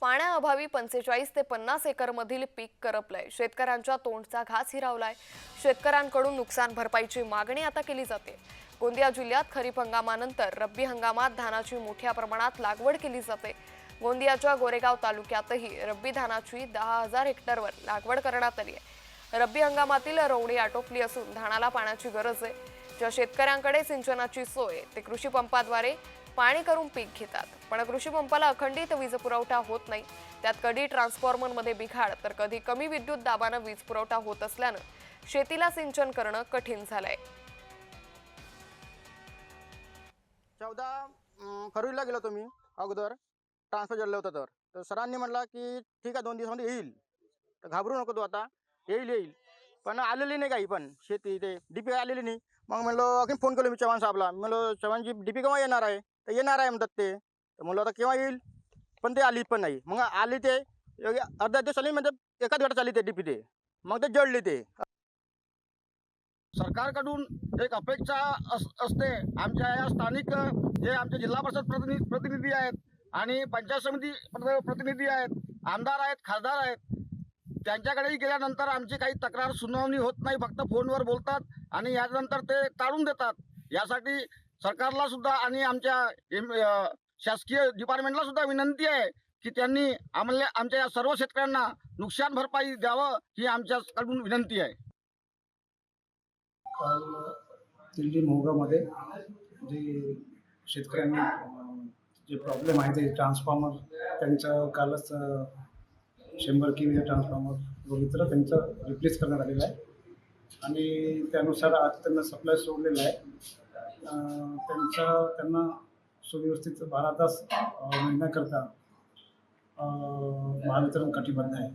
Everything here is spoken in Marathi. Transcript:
पाण्याअभावी पंचेचाळीस ते पन्नास एकरमधील पीक करपलंय. शेतकऱ्यांच्या तोंडचा घास हिरावलाय. शेतकऱ्यांकडून नुकसान भरपाईची मागणी आता केली जाते. गोंदिया जिल्ह्यात खरीप हंगामानंतर रब्बी हंगामात धानाची मोठ्या प्रमाणात लागवड केली जाते. गोंदियाच्या गोरेगाव तालुक्यातही रब्बी धानाची दहा हजार हेक्टरवर लागवड करण्यात आली आहे. रब्बी हंगामातील रोवणी आटोपली असून धानाला पाण्याची गरज आहे. ज्या शेतकऱ्यांकडे सिंचनाची सोय ते कृषी पंपाद्वारे पाणी करून पीक घेतात. पण कृषी पंपाला अखंडित वीज पुरवठा होत नाही. त्यात कधी ट्रान्सफॉर्मरमध्ये बिघाड तर कधी कमी विद्युत दाबानं वीज पुरवठा होत असल्यानं शेतीला सिंचन करणं कठीण झालंय. चौदा फरवरीला गेलो तुम्ही अगोदर. ट्रान्सफर झालं होतं तर. तर सरांनी म्हटलं की ठीक आहे दोन दिवसामध्ये येईल. तर घाबरू नको तू आता. येईल येईल. पण आलेली नाही काही पण. शेती ते डी पी आलेली नाही. मग म्हणलो अगदी फोन केलो मी चव्हाण साहेबला. म्हणलो चव्हाणजी डी पी केव्हा येणार आहे? तर येणार आहे म्हणतात ते. तर म्हणलं आता केव्हा येईल? पण ते आली पण नाही. मग आली ते अर्धा दिवस म्हणजे आली म्हणजे एकाच वेळा चालली ते डीपी ते. मग ते जळले ते. सरकारकडून एक अपेक्षा अस असते. आमच्या या स्थानिक जे आमचे जिल्हा परिषद प्रतिनिधी प्रतिनिधी आहेत आणि पंचायत समिती प्रतिनिधी आहेत आमदार आहेत खासदार आहेत त्यांच्याकडेही गेल्यानंतर आमची काही तक्रार सुनावणी होत नाही. फक्त फोनवर बोलतात आणि यानंतर ते टाळून देतात. यासाठी सरकारला सुद्धा आणि आमच्या शासकीय डिपार्टमेंटला सुद्धा विनंती आहे की त्यांनी आम्हाला आमच्या या सर्व शेतकऱ्यांना नुकसान भरपाई द्यावं ही आमच्याकडून विनंती आहे. काल दिल्ली मोहगामध्ये जे शेतकऱ्यांनी जे प्रॉब्लेम आहे ते ट्रान्सफॉर्मर त्यांचं कालच शंभर के ट्रान्सफॉर्मर बघितलं त्यांचं रिप्लेस करण्यात आलेलं आहे. आणि त्यानुसार आज त्यांना सप्लाय सोडलेला आहे. त्यांचा त्यांना सुव्यवस्थित बारा तास अं, मिळण्याकरता महावितरण कटिबद्ध आहे.